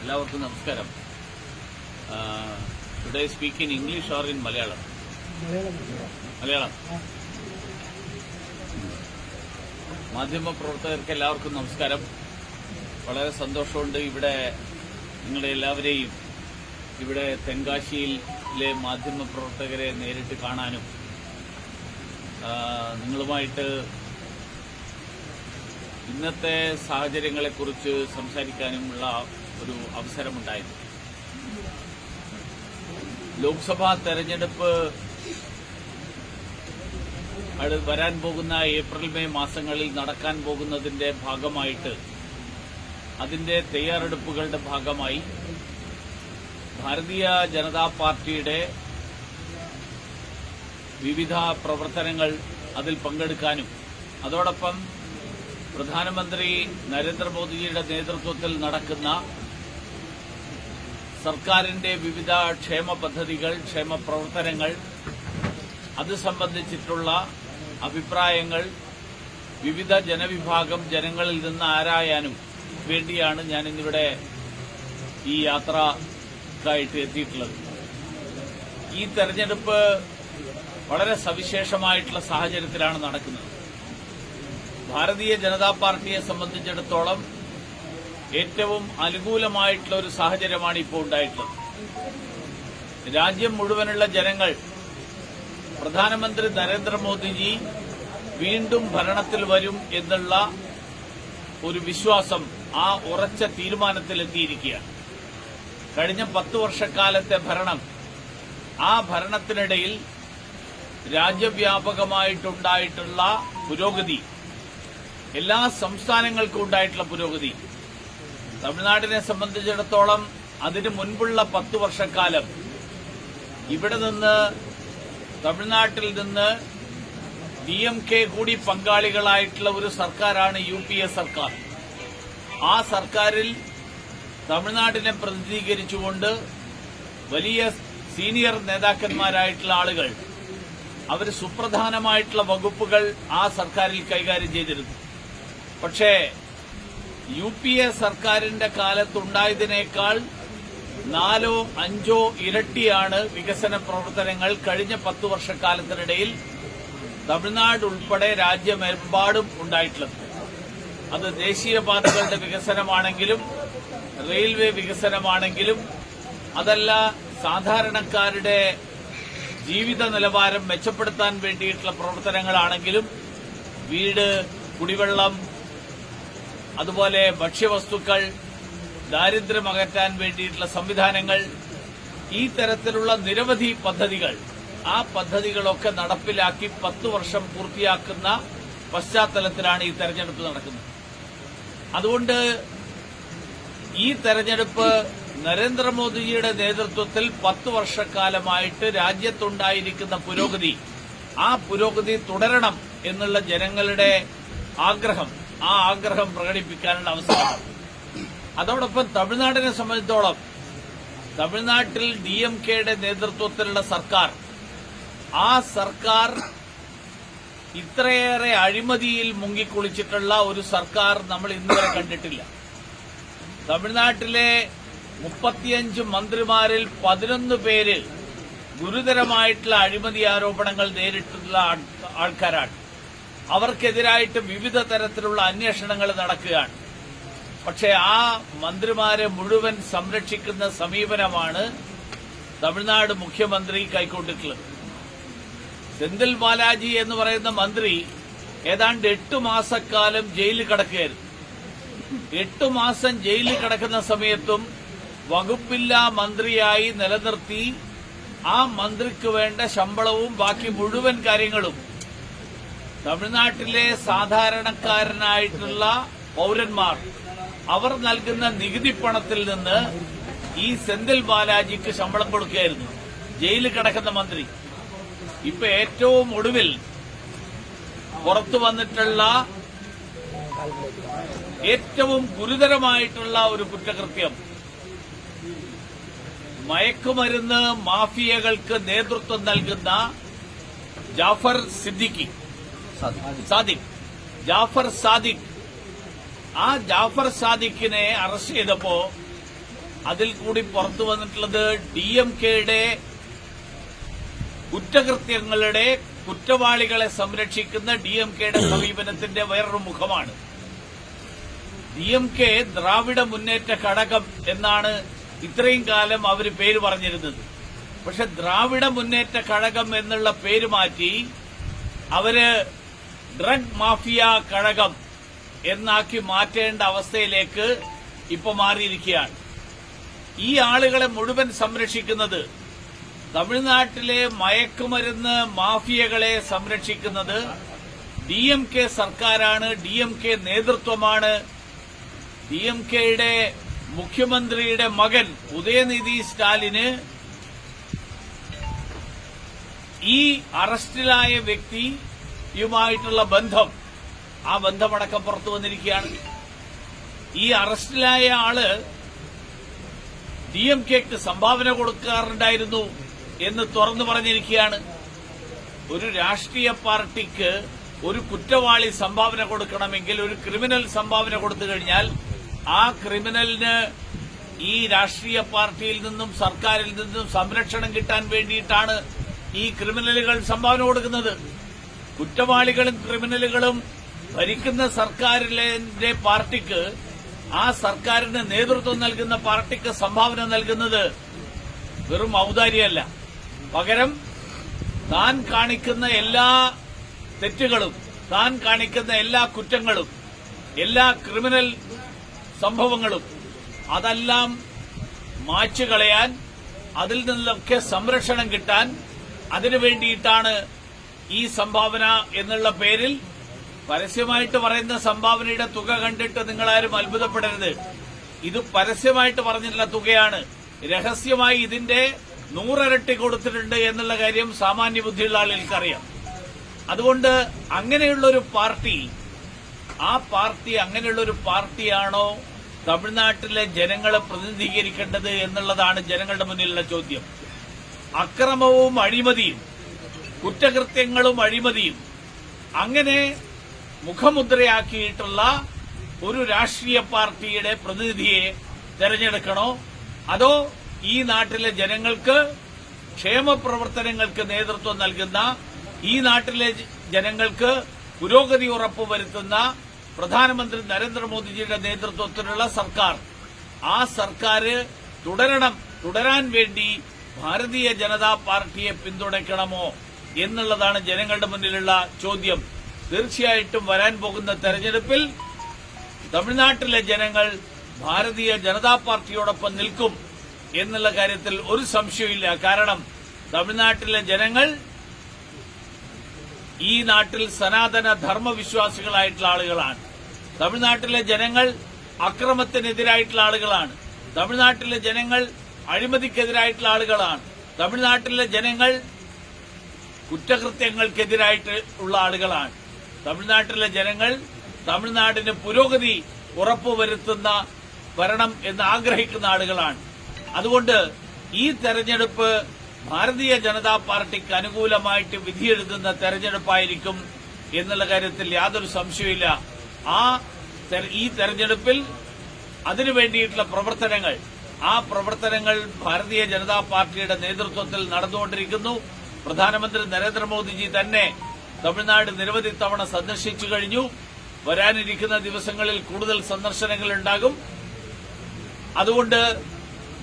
എല്ലാവർക്കും നമസ്കാരം. Today speak in English or in Malayalam Malayalam. മാധ്യമ പ്രവർത്തകർക്ക് എല്ലാവർക്കും നമസ്കാരം. വളരെ സന്തോഷമുണ്ട് ഇവിടെ നിങ്ങളെ എല്ലാവരെയും ഇവിടെ തെങ്കാശിയിലെ മാധ്യമ പ്രവർത്തകരെ നേരിട്ട് കാണാനും. നിങ്ങളുമായിട്ട് ഇന്നത്തെ സാഹചര്യങ്ങളെക്കുറിച്ച് സംസാരിക്കാനുമുള്ള ഒരു അവസരമുണ്ടായത് ലോക്സഭാ തെരഞ്ഞെടുപ്പ് വരാൻ പോകുന്ന ഏപ്രിൽ മെയ് മാസങ്ങളിൽ നടക്കാൻ പോകുന്നതിന്റെ ഭാഗമായിട്ട് അതിന്റെ തയ്യാറെടുപ്പുകളുടെ ഭാഗമായി ഭാരതീയ ജനതാ പാർട്ടിയുടെ വിവിധ പ്രവർത്തനങ്ങൾ അതിൽ പങ്കെടുക്കാനും അതോടൊപ്പം പ്രധാനമന്ത്രി നരേന്ദ്രമോദിജിയുടെ നേതൃത്വത്തിൽ നടക്കുന്ന സർക്കാരിന്റെ വിവിധ ക്ഷേമ പദ്ധതികൾ ക്ഷേമ പ്രവർത്തനങ്ങൾ അത് സംബന്ധിച്ചിട്ടുള്ള അഭിപ്രായങ്ങൾ വിവിധ ജനവിഭാഗം ജനങ്ങളിൽ നിന്ന് ആരായാനും വേണ്ടിയാണ് ഞാൻ ഇന്നിവിടെ ഈ യാത്രക്കായിട്ട് എത്തിയിട്ടുള്ളത്. ഈ തെരഞ്ഞെടുപ്പ് വളരെ സവിശേഷമായിട്ടുള്ള സാഹചര്യത്തിലാണ് നടക്കുന്നത്. ഭാരതീയ ജനതാ പാർട്ടിയെ സംബന്ധിച്ചിടത്തോളം ഏറ്റവും അനുകൂലമായിട്ടുള്ള ഒരു സാഹചര്യമാണ് ഇപ്പോൾ ഉണ്ടായിട്ടുള്ളത്. രാജ്യം മുഴുവനുള്ള ജനങ്ങൾ പ്രധാനമന്ത്രി നരേന്ദ്രമോദിജി വീണ്ടും ഭരണത്തിൽ വരും എന്നുള്ള ഒരു വിശ്വാസം ആ ഉറച്ച തീരുമാനത്തിലെത്തിയിരിക്കുകയാണ്. കഴിഞ്ഞ പത്ത് വർഷക്കാലത്തെ ഭരണം ആ ഭരണത്തിനിടയിൽ രാജ്യവ്യാപകമായിട്ടുണ്ടായിട്ടുള്ള പുരോഗതി എല്ലാ സംസ്ഥാനങ്ങൾക്കും ഉണ്ടായിട്ടുള്ള പുരോഗതി തമിഴ്നാടിനെ സംബന്ധിച്ചിടത്തോളം അതിനു മുൻപുള്ള പത്ത് വർഷക്കാലം ഇവിടെ നിന്ന് തമിഴ്നാട്ടിൽ നിന്ന് ഡി എം കെ കൂടി പങ്കാളികളായിട്ടുള്ള ഒരു സർക്കാരാണ് യു പി എ സർക്കാർ. ആ സർക്കാരിൽ തമിഴ്നാടിനെ പ്രതിനിധീകരിച്ചുകൊണ്ട് വലിയ സീനിയർ നേതാക്കന്മാരായിട്ടുള്ള ആളുകൾ അവർ സുപ്രധാനമായിട്ടുള്ള വകുപ്പുകൾ ആ സർക്കാരിൽ കൈകാര്യം ചെയ്തിരുന്നു. പക്ഷേ യു പി എ സർക്കാരിന്റെ കാലത്തുണ്ടായതിനേക്കാൾ നാലോ അഞ്ചോ ഇരട്ടിയാണ് വികസന പ്രവർത്തനങ്ങൾ കഴിഞ്ഞ പത്ത് വർഷക്കാലത്തിനിടയിൽ തമിഴ്നാട് ഉൾപ്പെടെ രാജ്യമെമ്പാടും ഉണ്ടായിട്ടുള്ളത്. അത് ദേശീയപാതകളുടെ വികസനമാണെങ്കിലും റെയിൽവേ വികസനമാണെങ്കിലും അതല്ല സാധാരണക്കാരുടെ ജീവിത നിലവാരം മെച്ചപ്പെടുത്താൻ വേണ്ടിയിട്ടുള്ള പ്രവർത്തനങ്ങളാണെങ്കിലും വീട് കുടിവെള്ളം അതുപോലെ ഭക്ഷ്യവസ്തുക്കൾ ദാരിദ്ര്യമകറ്റാൻ വേണ്ടിയിട്ടുള്ള സംവിധാനങ്ങൾ ഈ തരത്തിലുള്ള നിരവധി പദ്ധതികൾ ആ പദ്ധതികളൊക്കെ നടപ്പിലാക്കി പത്ത് വർഷം പൂർത്തിയാക്കുന്ന പശ്ചാത്തലത്തിലാണ് ഈ തെരഞ്ഞെടുപ്പ് നടക്കുന്നത്. അതുകൊണ്ട് ഈ തെരഞ്ഞെടുപ്പ് നരേന്ദ്രമോദിജിയുടെ നേതൃത്വത്തിൽ പത്ത് വർഷക്കാലമായിട്ട് രാജ്യത്തുണ്ടായിരിക്കുന്ന പുരോഗതി ആ പുരോഗതി തുടരണം എന്നുള്ള ജനങ്ങളുടെ ആഗ്രഹം ആ ആഗ്രഹം പ്രകടിപ്പിക്കാനുള്ള അവസരമാണ്. അതോടൊപ്പം തമിഴ്നാടിനെ സംബന്ധിച്ചോളം തമിഴ്നാട്ടിൽ ഡി എം കെയുടെ നേതൃത്വത്തിലുള്ള സർക്കാർ ആ സർക്കാർ ഇത്രയേറെ അഴിമതിയിൽ മുങ്ങിക്കുളിച്ചിട്ടുള്ള ഒരു സർക്കാർ നമ്മൾ ഇന്നുവരെ കണ്ടിട്ടില്ല. തമിഴ്നാട്ടിലെ മുപ്പത്തിയഞ്ച് മന്ത്രിമാരിൽ പതിനൊന്ന് പേരിൽ ഗുരുതരമായിട്ടുള്ള അഴിമതി ആരോപണങ്ങൾ നേരിട്ടുള്ള ആൾ- ആൾക്കാരാണ്. അവർക്കെതിരായിട്ട് വിവിധ തരത്തിലുള്ള അന്വേഷണങ്ങൾ നടക്കുകയാണ്. പക്ഷേ ആ മന്ത്രിമാരെ മുഴുവൻ സംരക്ഷിക്കുന്ന സമീപനമാണ് തമിഴ്നാട് മുഖ്യമന്ത്രി കൈക്കൊണ്ടിട്ടുള്ളത്. സെന്തിൽ ബാലാജി എന്ന് പറയുന്ന മന്ത്രി ഏതാണ്ട് എട്ട് മാസക്കാലം ജയിലിൽ കിടക്കുകയായിരുന്നു. എട്ടു മാസം ജയിലിൽ കിടക്കുന്ന സമയത്തും വകുപ്പില്ലാ മന്ത്രിയായി നിലനിർത്തി ആ മന്ത്രിക്ക് വേണ്ട ശമ്പളവും ബാക്കി മുഴുവൻ കാര്യങ്ങളും തമിഴ്നാട്ടിലെ സാധാരണക്കാരനായിട്ടുള്ള പൌരന്മാർ അവർ നൽകുന്ന നികുതി പണത്തിൽ നിന്ന് ഈ സെന്തിൽ ബാലാജിക്ക് ശമ്പളം കൊടുക്കുകയായിരുന്നു. ജയിലിൽ കിടക്കുന്ന മന്ത്രി. ഇപ്പൊ ഏറ്റവും ഒടുവിൽ പുറത്തു വന്നിട്ടുള്ള ഏറ്റവും ഗുരുതരമായിട്ടുള്ള ഒരു കുറ്റകൃത്യം. മയക്കുമരുന്ന് മാഫിയകൾക്ക് നേതൃത്വം നൽകുന്ന ജാഫർ സിദ്ദിഖി. സാദിഖ്. ജാഫർ സാദിഖ്. ആ ജാഫർ സാദിഖിനെ അറസ്റ്റ് ചെയ്തപ്പോ അതിൽ കൂടി പുറത്തു വന്നിട്ടുള്ളത് ഡി എം കെയുടെ കുറ്റകൃത്യങ്ങളുടെ കുറ്റവാളികളെ സംരക്ഷിക്കുന്ന ഡി എം കെയുടെ സമീപനത്തിന്റെ വേറൊരു മുഖമാണ്. ഡി എം കെ ദ്രാവിഡ മുന്നേറ്റ ഘടകം എന്നാണ് ഇത്രയും കാലം അവർ പേര് പറഞ്ഞിരുന്നത്. പക്ഷെ ദ്രാവിഡ മുന്നേറ്റ ഘടകം എന്നുള്ള പേര് മാറ്റി അവർ ഡ്രഗ് മാഫിയ കഴകം എന്നാക്കി മാറ്റേണ്ട അവസ്ഥയിലേക്ക് ഇപ്പൊ മാറിയിരിക്കുകയാണ്. ഈ ആളുകളെ മുഴുവൻ സംരക്ഷിക്കുന്നത് തമിഴ്നാട്ടിലെ മയക്കുമരുന്ന് മാഫിയകളെ സംരക്ഷിക്കുന്നത് ഡി എം കെ സർക്കാരാണ് ഡി എം കെ നേതൃത്വമാണ്. ഡി എം കെയുടെ മുഖ്യമന്ത്രിയുടെ മകൻ ഉദയനിധി സ്റ്റാലിന് ഈ അറസ്റ്റിലായ വ്യക്തിയുമായിട്ടുള്ള ബന്ധം. ആ ബന്ധമടക്കം പുറത്തു വന്നിരിക്കുകയാണ്. ഈ അറസ്റ്റിലായ ആൾ ഡി എം കെക്ക് സംഭാവന കൊടുക്കാറുണ്ടായിരുന്നു എന്ന് തുറന്നു പറഞ്ഞിരിക്കുകയാണ്. ഒരു രാഷ്ട്രീയ പാർട്ടിക്ക് ഒരു കുറ്റവാളി സംഭാവന കൊടുക്കണമെങ്കിൽ ഒരു ക്രിമിനൽ സംഭാവന കൊടുത്തു കഴിഞ്ഞാൽ ആ ക്രിമിനലിന് ഈ രാഷ്ട്രീയ പാർട്ടിയിൽ നിന്നും സർക്കാരിൽ നിന്നും സംരക്ഷണം കിട്ടാൻ വേണ്ടിയിട്ടാണ് ഈ ക്രിമിനലുകൾ സംഭാവന കൊടുക്കുന്നത്. കുറ്റവാളികളും ക്രിമിനലുകളും ഭരിക്കുന്ന സർക്കാരിലെ പാർട്ടിക്ക് ആ സർക്കാരിന് നേതൃത്വം നൽകുന്ന പാർട്ടിക്ക് സംഭാവന നൽകുന്നത് വെറും ഔദാര്യമല്ല. പകരം താൻ കാണിക്കുന്ന എല്ലാ തെറ്റുകളും താൻ കാണിക്കുന്ന എല്ലാ കുറ്റങ്ങളും എല്ലാ ക്രിമിനൽ സംഭവങ്ങളും അതെല്ലാം മായ്ച്ചു കളയാൻ അതിൽ നിന്നൊക്കെ സംരക്ഷണം കിട്ടാൻ അതിനു വേണ്ടിയിട്ടാണ് ഈ സംഭാവന എന്നുള്ള പേരിൽ പരസ്യമായിട്ട് പറയുന്ന സംഭാവനയുടെ തുക കണ്ടിട്ട് നിങ്ങളാരും അത്ഭുതപ്പെടരുത്. ഇത് പരസ്യമായിട്ട് പറഞ്ഞിട്ടുള്ള തുകയാണ്. രഹസ്യമായി ഇതിന്റെ നൂറരട്ടി കൊടുത്തിട്ടുണ്ട് എന്നുള്ള കാര്യം സാമാന്യ ബുദ്ധിയുള്ള ആളുകൾക്കറിയാം അതുകൊണ്ട് അങ്ങനെയുള്ള ഒരു പാർട്ടി ആ പാർട്ടി അങ്ങനെയുള്ള ഒരു പാർട്ടിയാണോ തമിഴ്നാട്ടിലെ ജനങ്ങളെ പ്രതിനിധീകരിക്കേണ്ടത് എന്നുള്ളതാണ് ജനങ്ങളുടെ മുന്നിലുള്ള ചോദ്യം. അക്രമവും അഴിമതിയും കുറ്റകൃത്യങ്ങളും അഴിമതിയും. അങ്ങനെ മുഖമുദ്രയാക്കിയിട്ടുള്ള ഒരു രാഷ്ട്രീയ പാർട്ടിയുടെ പ്രതിനിധിയെ തെരഞ്ഞെടുക്കണോ? അതോ ഈ നാട്ടിലെ ജനങ്ങൾക്ക് ക്ഷേമപ്രവർത്തനങ്ങൾക്ക് നേതൃത്വം നൽകുന്ന ഈ നാട്ടിലെ ജനങ്ങൾക്ക് പുരോഗതി ഉറപ്പുവരുത്തുന്ന പ്രധാനമന്ത്രി നരേന്ദ്രമോദിജിയുടെ നേതൃത്വത്തിലുള്ള സർക്കാർ. ആ സർക്കാർ തുടരണം തുടരാൻ വേണ്ടി ഭാരതീയ ജനതാ പാർട്ടിയെ പിന്തുണയ്ക്കണമോ? എന്നുള്ളതാണ് ജനങ്ങളുടെ മുന്നിലുള്ള ചോദ്യം. തീർച്ചയായിട്ടും വരാൻ പോകുന്ന തെരഞ്ഞെടുപ്പിൽ തമിഴ്നാട്ടിലെ ജനങ്ങൾ ഭാരതീയ ജനതാ പാർട്ടിയോടൊപ്പം നിൽക്കും എന്നുള്ള കാര്യത്തിൽ ഒരു സംശയമില്ല കാരണം തമിഴ്നാട്ടിലെ ജനങ്ങൾ ഈ നാട്ടിൽ സനാതന ധർമ്മവിശ്വാസികളായിട്ടുള്ള ആളുകളാണ്. തമിഴ്നാട്ടിലെ ജനങ്ങൾ അക്രമത്തിനെതിരായിട്ടുള്ള ആളുകളാണ്. തമിഴ്നാട്ടിലെ ജനങ്ങൾ അഴിമതിക്കെതിരായിട്ടുള്ള ആളുകളാണ്. തമിഴ്നാട്ടിലെ ജനങ്ങൾ കുറ്റകൃത്യങ്ങൾക്കെതിരായിട്ട് ഉള്ള ആളുകളാണ്. തമിഴ്നാട്ടിലെ ജനങ്ങൾ തമിഴ്നാടിന് പുരോഗതി ഉറപ്പുവരുത്തുന്ന ഭരണം എന്ന് ആഗ്രഹിക്കുന്ന ആളുകളാണ്. അതുകൊണ്ട് ഈ തെരഞ്ഞെടുപ്പ് ഭാരതീയ ജനതാ പാർട്ടിക്ക് അനുകൂലമായിട്ട് വിധിയെഴുതുന്ന തെരഞ്ഞെടുപ്പായിരിക്കും എന്നുള്ള കാര്യത്തിൽ യാതൊരു സംശയമില്ല ആ ഈ തെരഞ്ഞെടുപ്പിൽ അതിനുവേണ്ടിയിട്ടുള്ള പ്രവർത്തനങ്ങൾ ആ പ്രവർത്തനങ്ങൾ ഭാരതീയ ജനതാ പാർട്ടിയുടെ നേതൃത്വത്തിൽ നടന്നുകൊണ്ടിരിക്കുന്നു. പ്രധാനമന്ത്രി നരേന്ദ്രമോദിജി തന്നെ തമിഴ്നാട് നിരവധി തവണ സന്ദർശിച്ചു കഴിഞ്ഞു വരാനിരിക്കുന്ന ദിവസങ്ങളിൽ കൂടുതൽ സന്ദർശനങ്ങൾ ഉണ്ടാകും അതുകൊണ്ട്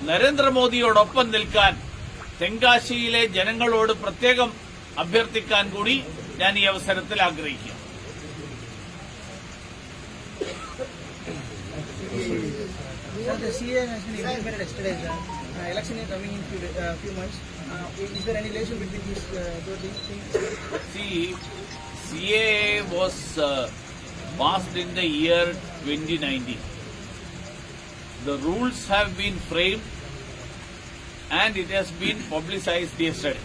നരേന്ദ്രമോദിയോടൊപ്പം നിൽക്കാൻ തെങ്കാശിയിലെ ജനങ്ങളോട് പ്രത്യേകം അഭ്യർത്ഥിക്കാൻ കൂടി ഞാൻ ഈ അവസരത്തിൽ ആഗ്രഹിക്കുന്നു Sir, the CA has been yesterday, sir. Uh, election is coming in few, uh, few months. Uh, is there any relation between these uh, two things? See, CAA was uh, passed in the year 2019. The rules have been framed and it has been publicized yesterday.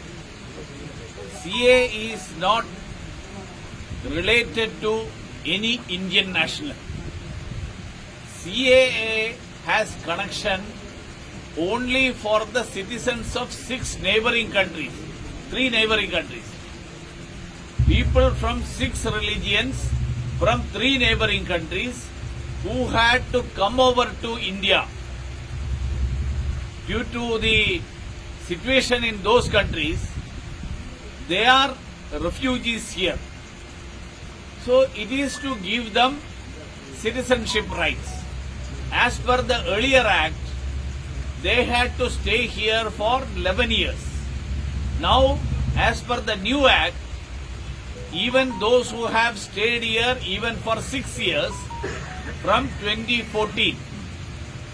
CA is not related to any Indian national. CAA has connection only for the citizens of six neighboring countries, three neighboring countries. People from six religions from three neighboring countries who had to come over to India due to the situation in those countries, they are refugees here. So it is to give them citizenship rights. As per the earlier act, they had to stay here for 11 years. Now, as per the new act, even those who have stayed here even for six years from 2014,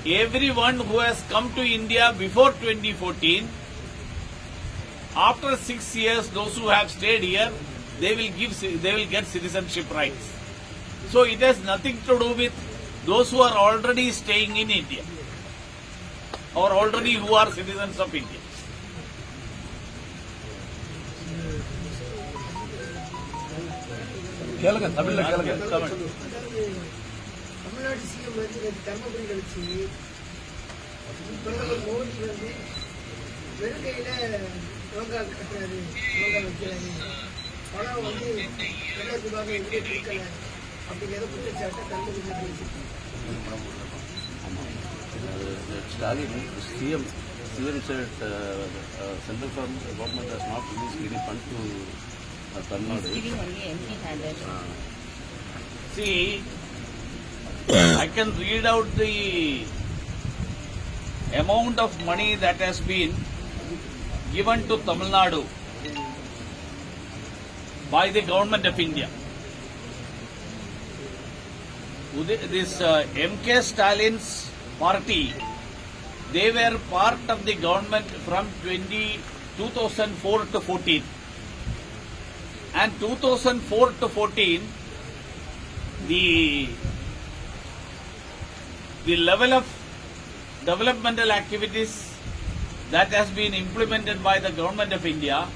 everyone who has come to India before 2014, after six years, those who have stayed here, they will give, they will get citizenship rights. So it has nothing to do with those who are already staying in India or already who are citizens of India. கேளுங்க தமிழ்ல கேளுங்க Tamil. Tamil Nadu CM வந்து நேற்று தர்மபுரியில் வச்சு பிரதமர் மோடி வந்து வெறும் கையில யோகா கட்டுறாரு யோகா வைக்கிறாரு பணம் வந்து எல்லாத்துக்காக எங்கே கொடுக்கல அப்படிங்கிற குற்றச்சாட்டை பேசிட்டு Stalin, CM, CM said uh, uh, central government has not released any fund to uh, Tamil Nadu. giving only empty-handed. See, I can read out the amount of money that has been given to Tamil Nadu by the government of India. Uday- This uh, M.K. Stalin's party, they were part of the government from 20, 2004 to 14. And 2004 to 14, the the level of developmental activities that has been implemented by the government of India,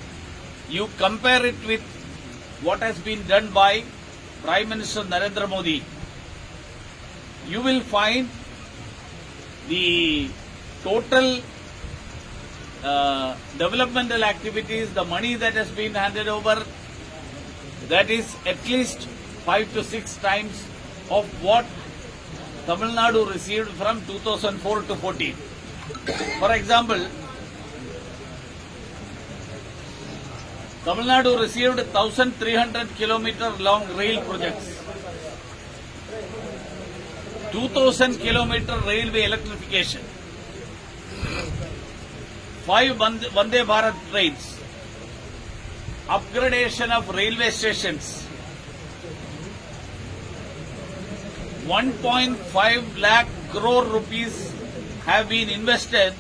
you compare it with what has been done by Prime Minister Narendra Modi, you will find the total uh, developmental activities, the money that has been handed over, that is at least five to six times of what Tamil Nadu received from 2004 to 14. For example, Tamil Nadu received 1300 kilometer long rail projects, 2000 kilometer railway electrification, five Vande Vande Bharat trains, upgradation of railway stations, 1.5 lakh crore rupees have been invested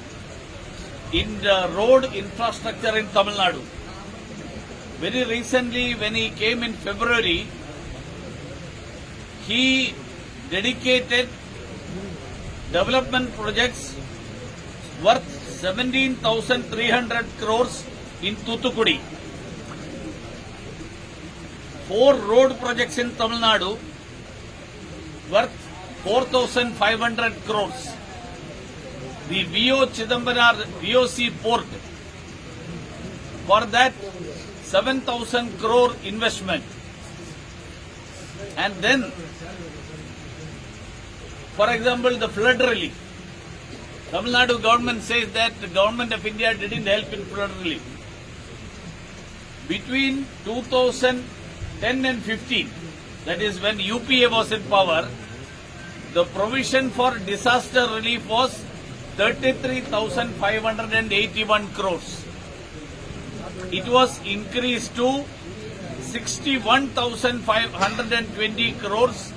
in the road infrastructure in Tamil Nadu. Very recently, when he came in February, he dedicated development projects worth 17,300 crores in Thuthukudi. Four road projects in Tamil Nadu worth 4,500 crores. The VO Chidambaram VOC port, for that 7,000 crore investment. And then, for example, the flood relief. Tamil Nadu government says that the government of India didn't help in flood relief. Between 2010 and 15, that is when UPA was in power, the provision for disaster relief was 33,581 crores. It was increased to 61,520 crores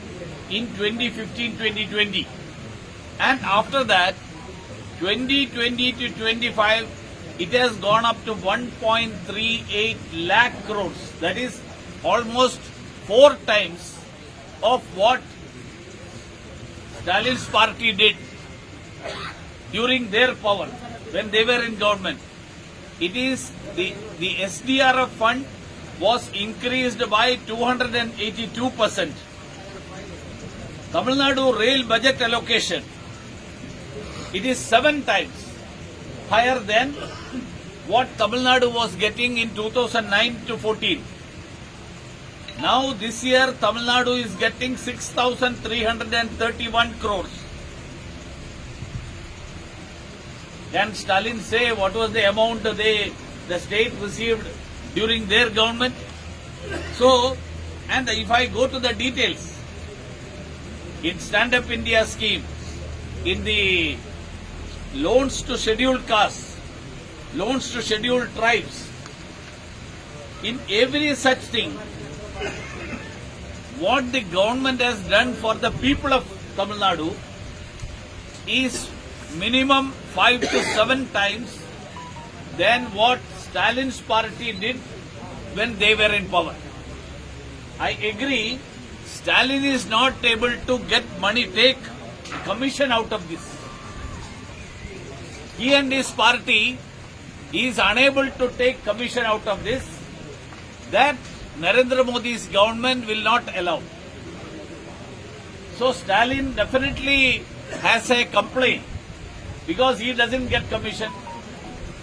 in 2015-2020. And after that, 2020 to 25, it has gone up to 1.38 lakh crores. That is almost four times of what Stalin's party did during their power when they were in government. It is the, the SDRF fund was increased by 282 percent. Tamil Nadu rail budget allocation, it is seven times higher than what Tamil Nadu was getting in 2009 to 14. Now this year Tamil Nadu is getting 6,331 crores. Can Stalin say what was the amount they, the state received during their government? So, and if I go to the details, in Stand Up India scheme, in the loans to scheduled castes, loans to scheduled tribes, in every such thing, what the government has done for the people of Tamil Nadu is minimum five to seven times than what Stalin's party did when they were in power. I agree, Stalin is not able to get money, take commission out of this. He and his party is unable to take commission out of this. That Narendra Modi's government will not allow. So Stalin definitely has a complaint because he doesn't get commission.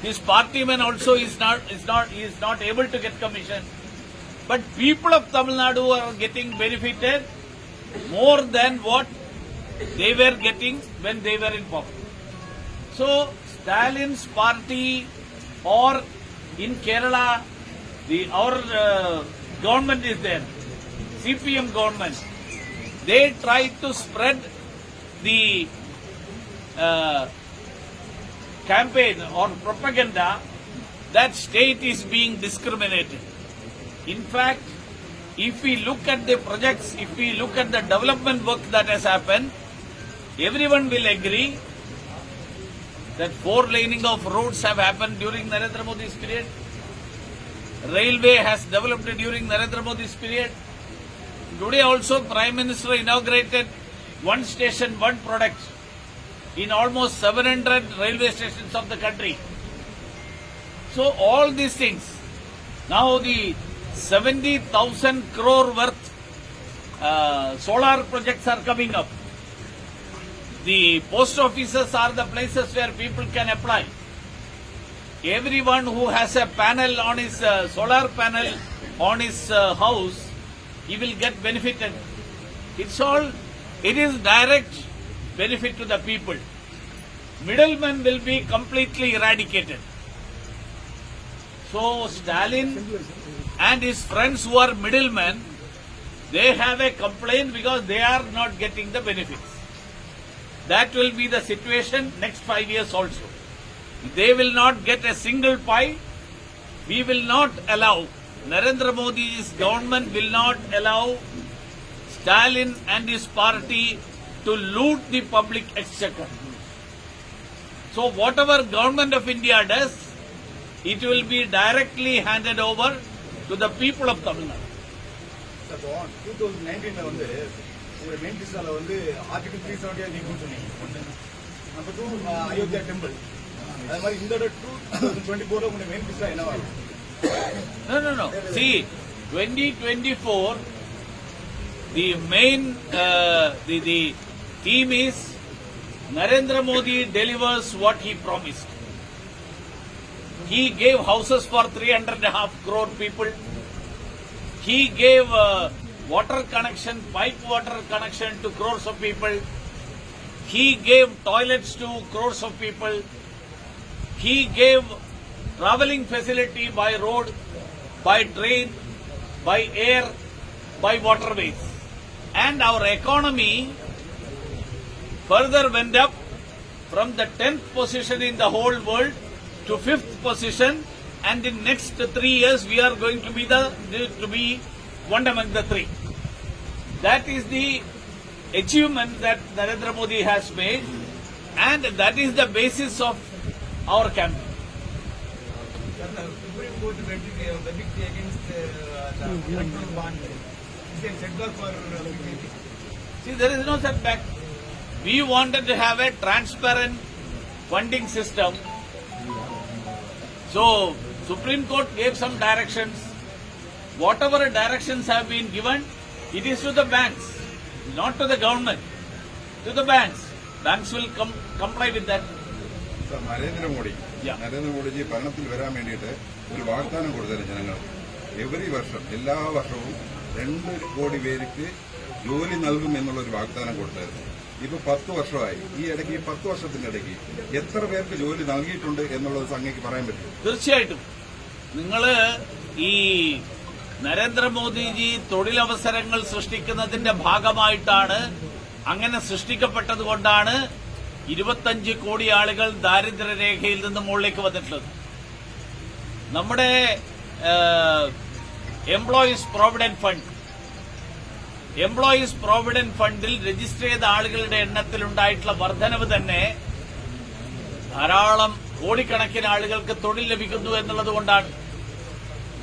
His party man also is not is not is not able to get commission. But people of Tamil Nadu are getting benefited more than what they were getting when they were in power. So Stalin's party or in Kerala, the our uh, government is there, CPM government. They try to spread the uh, campaign or propaganda that state is being discriminated. In fact, if we look at the projects, if we look at the development work that has happened, everyone will agree that four laning of roads have happened during Narendra Modi's period. Railway has developed during Narendra Modi's period. Today also Prime Minister inaugurated one station, one product in almost 700 railway stations of the country. So all these things. Now the 70,000 crore worth uh, solar projects are coming up. The post offices are the places where people can apply. Everyone who has a panel on his uh, solar panel on his uh, house, he will get benefited. It's all, it is direct benefit to the people. Middlemen will be completely eradicated. So Stalin and his friends who are middlemen, they have a complaint because they are not getting the benefits. That will be the situation next five years also. They will not get a single pie. We will not allow, Narendra Modi's government will not allow Stalin and his party to loot the public exchequer. So whatever government of India does, it will be directly handed over to the people of Tamil Nadu. இப்போ two thousand நைன்டீன்ல வந்து உங்க main டிஸ்டால வந்து article three seventy நீக்கும்னு சொன்னீங்க ஒன்று number two Ayodhya temple அது மாதிரி இந்த டூ தௌசண்ட் டுவெண்ட்டி ஃபோர்ல உங்க மெயின் டிஸ்டா என்னவா இருக்கும் No, no, no. See, 2024, the main, uh, the, the theme is Narendra Modi delivers what he promised. He gave houses for three hundred and a half crore people. He gave uh, water connection, pipe water connection to crores of people. He gave toilets to crores of people. He gave traveling facility by road, by train, by air, by waterways. And our economy further went up from the 10th position in the whole world to fifth position and in next three years we are going to be the to be one among the three. That is the achievement that Narendra Modi has made and that is the basis of our campaign. Supreme Court verdict against the setback See, there is no setback. We wanted to have a transparent funding system So, Supreme Court gave some directions. Whatever directions have been given, it is to the banks, not to the government, to the banks. Banks will com- comply with that. Narendra Modi Yeah. Narendra Modi ji ഭരണത്തിൽ വരാൻ വേണ്ടിയിട്ട് ഒരു വാഗ്ദാനം കൊടുത്തത് ജനങ്ങൾ every വർഷം എല്ലാ വർഷവും രണ്ട് കോടി പേർക്ക് ജോലി നൽകും എന്നുള്ള ഒരു വാഗ്ദാനം കൊടുത്തായിരുന്നു ഇപ്പൊ പത്ത് വർഷമായി. ഈ ഇടയ്ക്ക് ഈ പത്ത് വർഷത്തിന്റെ ഇടയ്ക്ക് എത്ര പേർക്ക് ജോലി നൽകിയിട്ടുണ്ട് എന്നുള്ളത് അങ്ങേക്ക് പറയാൻ പറ്റും തീർച്ചയായിട്ടും. നിങ്ങൾ ഈ നരേന്ദ്രമോദിജി തൊഴിലവസരങ്ങൾ സൃഷ്ടിക്കുന്നതിന്റെ ഭാഗമായിട്ടാണ് അങ്ങനെ സൃഷ്ടിക്കപ്പെട്ടത് കൊണ്ടാണ് ഇരുപത്തഞ്ച് കോടി ആളുകൾ ദാരിദ്ര്യരേഖയിൽ നിന്ന് മുകളിലേക്ക് വന്നിട്ടുള്ളത്. നമ്മുടെ employees provident fund employees provident ഫണ്ടിൽ രജിസ്റ്റർ ചെയ്ത ആളുകളുടെ എണ്ണത്തിൽ ഉണ്ടായിട്ടുള്ള വർധനവ് തന്നെ ധാരാളം കോടിക്കണക്കിന് ആളുകൾക്ക് തൊഴിൽ ലഭിക്കുന്നു എന്നുള്ളതുകൊണ്ടാണ്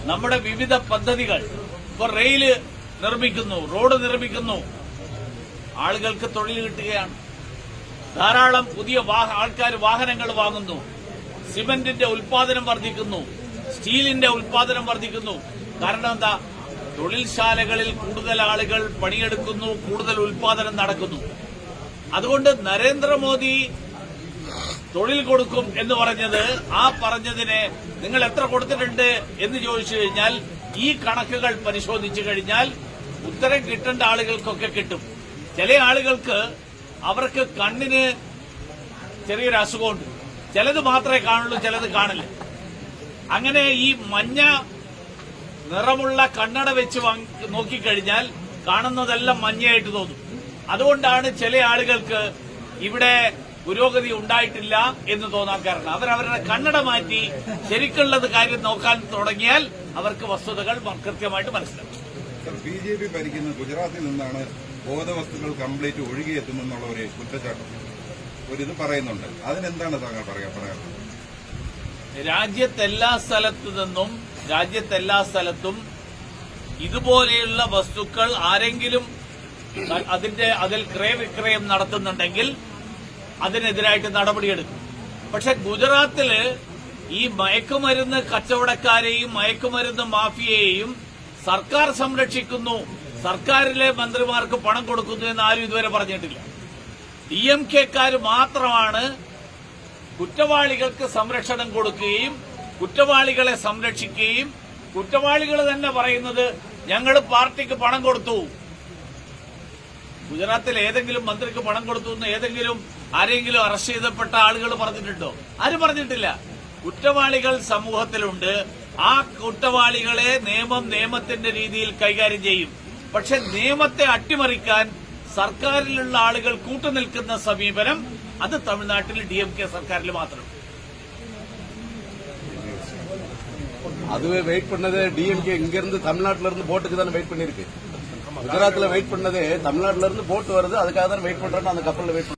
നമ്മുടെ വിവിധ പദ്ധതികൾ ഇപ്പൊ റെയിൽ നിർമ്മിക്കുന്നു റോഡ് നിർമ്മിക്കുന്നു. ആളുകൾക്ക് തൊഴിൽ കിട്ടുകയാണ്. ധാരാളം പുതിയ ആൾക്കാർ വാഹനങ്ങൾ വാങ്ങുന്നു. സിമന്റിന്റെ ഉൽപാദനം വർദ്ധിക്കുന്നു. സ്റ്റീലിന്റെ ഉൽപാദനം വർദ്ധിക്കുന്നു. കാരണം എന്താ? തൊഴിൽശാലകളിൽ കൂടുതൽ ആളുകൾ പണിയെടുക്കുന്നു കൂടുതൽ ഉൽപാദനം നടക്കുന്നു. അതുകൊണ്ട് നരേന്ദ്രമോദി തൊഴിൽ കൊടുക്കും എന്ന് പറഞ്ഞത് ആ പറഞ്ഞതിന് നിങ്ങൾ എത്ര കൊടുത്തിട്ടുണ്ട് എന്ന് ചോദിച്ചു കഴിഞ്ഞാൽ ഈ കണക്കുകൾ പരിശോധിച്ചു കഴിഞ്ഞാൽ ഉത്തരം കിട്ടേണ്ട ആളുകൾക്കൊക്കെ കിട്ടും. ചില ആളുകൾക്ക് അവർക്ക് കണ്ണിന് ചെറിയൊരു അസുഖമുണ്ട്. ചിലത് മാത്രമേ കാണുള്ളൂ ചിലത് കാണില്ല. അങ്ങനെ ഈ മഞ്ഞ നിറമുള്ള കണ്ണട വെച്ച് നോക്കിക്കഴിഞ്ഞാൽ കാണുന്നതെല്ലാം മഞ്ഞയായിട്ട് തോന്നും. അതുകൊണ്ടാണ് ചില ആളുകൾക്ക് ഇവിടെ പുരോഗതി ഉണ്ടായിട്ടില്ല എന്ന് തോന്നാൻ കാരണം. അവരവരുടെ കണ്ണട മാറ്റി ശരിക്കുള്ളത് കാര്യം നോക്കാൻ തുടങ്ങിയാൽ അവർക്ക് വസ്തുതകൾ കൃത്യമായിട്ട് മനസ്സിലാക്കും ബി ജെ പി ഭരിക്കുന്ന ഗുജറാത്തിൽ നിന്നാണ് ബോധവസ്തുക്കൾ കംപ്ലീറ്റ് ഒഴുകിയെത്തുമെന്നുള്ള ഒരു കുറ്റച്ചാട്ടം ഒരിത് ഇത് പറയുന്നുണ്ട്. അതിനെന്താണ് താങ്കൾ പറയാ പറയാറുള്ളത്? രാജ്യത്തെല്ലാ സ്ഥലത്തു നിന്നും രാജ്യത്തെല്ലാ സ്ഥലത്തും ഇതുപോലെയുള്ള വസ്തുക്കൾ ആരെങ്കിലും അതിന്റെ അതിൽ ക്രയവിക്രയം നടത്തുന്നുണ്ടെങ്കിൽ അതിനെതിരായിട്ട് നടപടിയെടുക്കും. പക്ഷെ ഗുജറാത്തിൽ ഈ മയക്കുമരുന്ന് കച്ചവടക്കാരെയും മയക്കുമരുന്ന് മാഫിയയെയും സർക്കാർ സംരക്ഷിക്കുന്നു. സർക്കാരിലെ മന്ത്രിമാർക്ക് പണം കൊടുക്കുന്നു എന്ന് ആരും ഇതുവരെ പറഞ്ഞിട്ടില്ല. ഡി എം കെക്കാർ മാത്രമാണ് കുറ്റവാളികൾക്ക് സംരക്ഷണം കൊടുക്കുകയും കുറ്റവാളികളെ സംരക്ഷിക്കുകയും കുറ്റവാളികൾ തന്നെ പറയുന്നത് ഞങ്ങൾ പാർട്ടിക്ക് പണം കൊടുത്തു. ഗുജറാത്തിൽ ഏതെങ്കിലും മന്ത്രിക്ക് പണം കൊടുത്തു എന്ന് ഏതെങ്കിലും ആരെങ്കിലും അറസ്റ്റ് ചെയ്തപ്പെട്ട ആളുകൾ പറഞ്ഞിട്ടുണ്ടോ? ആരും പറഞ്ഞിട്ടില്ല. കുറ്റവാളികൾ സമൂഹത്തിലുണ്ട്. ആ കുറ്റവാളികളെ നിയമം നിയമത്തിന്റെ രീതിയിൽ കൈകാര്യം ചെയ്യും. പക്ഷെ നിയമത്തെ അട്ടിമറിക്കാൻ സർക്കാരിലുള്ള ആളുകൾ കൂട്ടുനിൽക്കുന്ന സമീപനം അത് തമിഴ്നാട്ടിൽ ഡി എം കെ സർക്കാരിൽ മാത്രം. அதுவே வெயிட் பண்ணது டிஎம்கே இங்கிருந்து தமிழ்நாட்டில தமிழ்நாட்டுல இருந்து போட்டுக்கு தானே வெயிட் பண்ணிருக்கு குஜராத்ல வெயிட் பண்ணது தமிழ்நாட்டுல இருந்து போட்டு வருது அதுக்காக தான் வெயிட் பண்றேன்னு அந்த கப்பல்ல வெயிட்